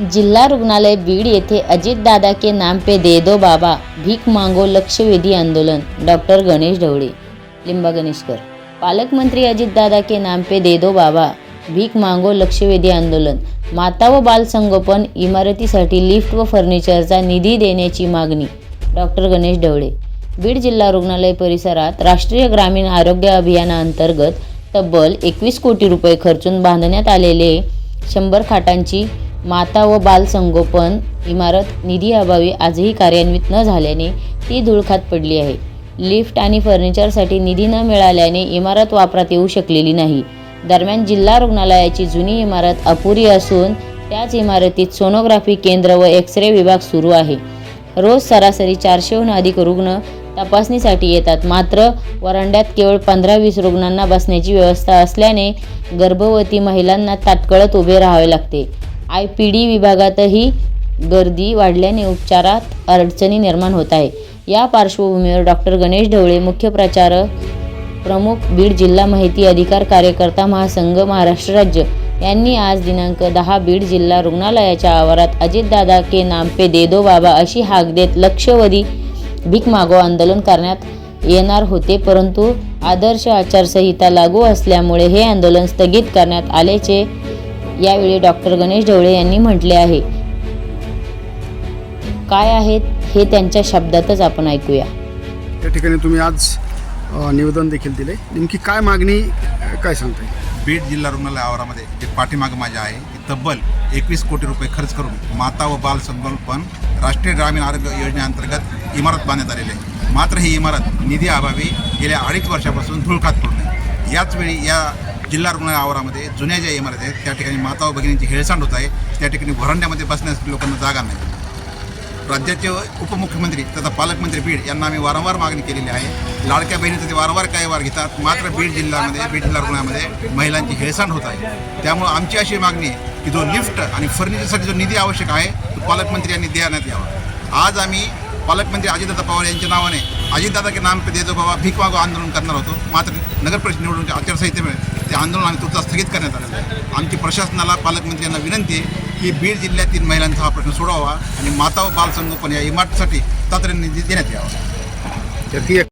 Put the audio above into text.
जिल्हा रुग्णालय बीड येथे अजित दादा के नाम पे दे दो बाबा भीक मांगो लक्षवेधी आंदोलन. डॉक्टर गणेश ढवळे. लिंबा गणेशकर. पालकमंत्री अजित दादा के नाम पे दे दो बाबा भीक मांगो लक्षवेधी आंदोलन. माता व बाल संगोपन इमारतीसाठी लिफ्ट व फर्निचरचा निधी देण्याची मागणी. डॉक्टर गणेश ढवळे. बीड जिल्हा रुग्णालय परिसरात राष्ट्रीय ग्रामीण आरोग्य अभियानाअंतर्गत तब्बल एकवीस कोटी रुपये खर्चून बांधण्यात आलेले शंभर खाटांची माता व बालसंगोपन इमारत निधीअभावी आजही कार्यान्वित न झाल्याने ती धुळखात पडली आहे. लिफ्ट आणि फर्निचरसाठी निधी न मिळाल्याने इमारत वापरात येऊ शकलेली नाही. दरम्यान जिल्हा रुग्णालयाची जुनी इमारत अपुरी असून त्याच इमारतीत सोनोग्राफी केंद्र व एक्स रे विभाग सुरू आहे. रोज सरासरी चारशेहून अधिक रुग्ण तपासणीसाठी येतात. मात्र वरांड्यात केवळ पंधरा वीस रुग्णांना बसण्याची व्यवस्था असल्याने गर्भवती महिलांना ताटकळत उभे राहावे लागते. आय पी डी विभागातही गर्दी वाढल्याने उपचारात अडचणी निर्माण होत आहे. या पार्श्वभूमीवर डॉक्टर गणेश ढवळे मुख्य प्रचारक प्रमुख बीड जिल्हा माहिती अधिकार कार्यकर्ता महासंघ महाराष्ट्र राज्य यांनी आज दिनांक दहा बीड जिल्हा रुग्णालयाच्या आवारात अजितदादा के नाम पे दे दो बाबा अशी हाक देत लक्षवधी भीक मागो आंदोलन करण्यात येणार होते. परंतु आदर्श आचारसंहिता लागू असल्यामुळे हे आंदोलन स्थगित करण्यात आल्याचे यावेळी डॉक्टर गणेश ढवळे यांनी म्हटले आहे. काय आहेत हे त्यांच्या शब्दातच आपण ऐकूया. त्या ठिकाणी तुम्ही आज निवेदन देखील दिले. नेमकी काय मागणी काय सांगताय? बीड जिल्हा रुग्णालय आवारामध्ये जे पाठीमागं माझ्या आहे ती तब्बल एकवीस कोटी रुपये खर्च करून माता व बाल संगोपन राष्ट्रीय ग्रामीण आरोग्य योजनेअंतर्गत इमारत बांधण्यात आलेली आहे. मात्र ही इमारत निधी अभावी गेल्या अडीच वर्षापासून धुळखात पडून आहे. याच वेळी या जिल्हा रुग्णालय आवारामध्ये जुन्या ज्या इमारती आहेत त्या ठिकाणी माता व भगिनींची हेळसांड होत आहे. त्या ठिकाणी व्हरांड्यामध्ये बसण्यासाठी लोकांना जागा नाही. राज्याचे उपमुख्यमंत्री तथा पालकमंत्री बीड यांना आम्ही वारंवार मागणी केलेली आहे. लाडक्या बहिणीचं ते वारंवार काय वार घेतात मात्र बीड जिल्ह्यामध्ये बीड जिल्हा रुग्णालयामध्ये महिलांची हेळसांड होत आहे. त्यामुळं आमची अशी मागणी आहे की जो लिफ्ट आणि फर्निचरसाठी जो निधी आवश्यक आहे तो पालकमंत्री यांनी देण्यात यावा. आज आम्ही पालकमंत्री अजितदादा पवार यांच्या नावाने अजितदादा के नाम पे देतो बाबा भीक मागो आंदोलन करणार होतो. मात्र नगर परिषद निवडणूक आचारसंहितेमुळे ते आंदोलन आम्ही तुर्तास स्थगित करण्यात आलं आहे. आमची प्रशासनाला पालकमंत्र्यांना विनंती आहे की बीड जिल्ह्यातील महिलांचा हा प्रश्न सोडावा आणि माता व बाल संगोपन या इमारतीसाठी तातडीने निधी देण्यात यावा. ती एक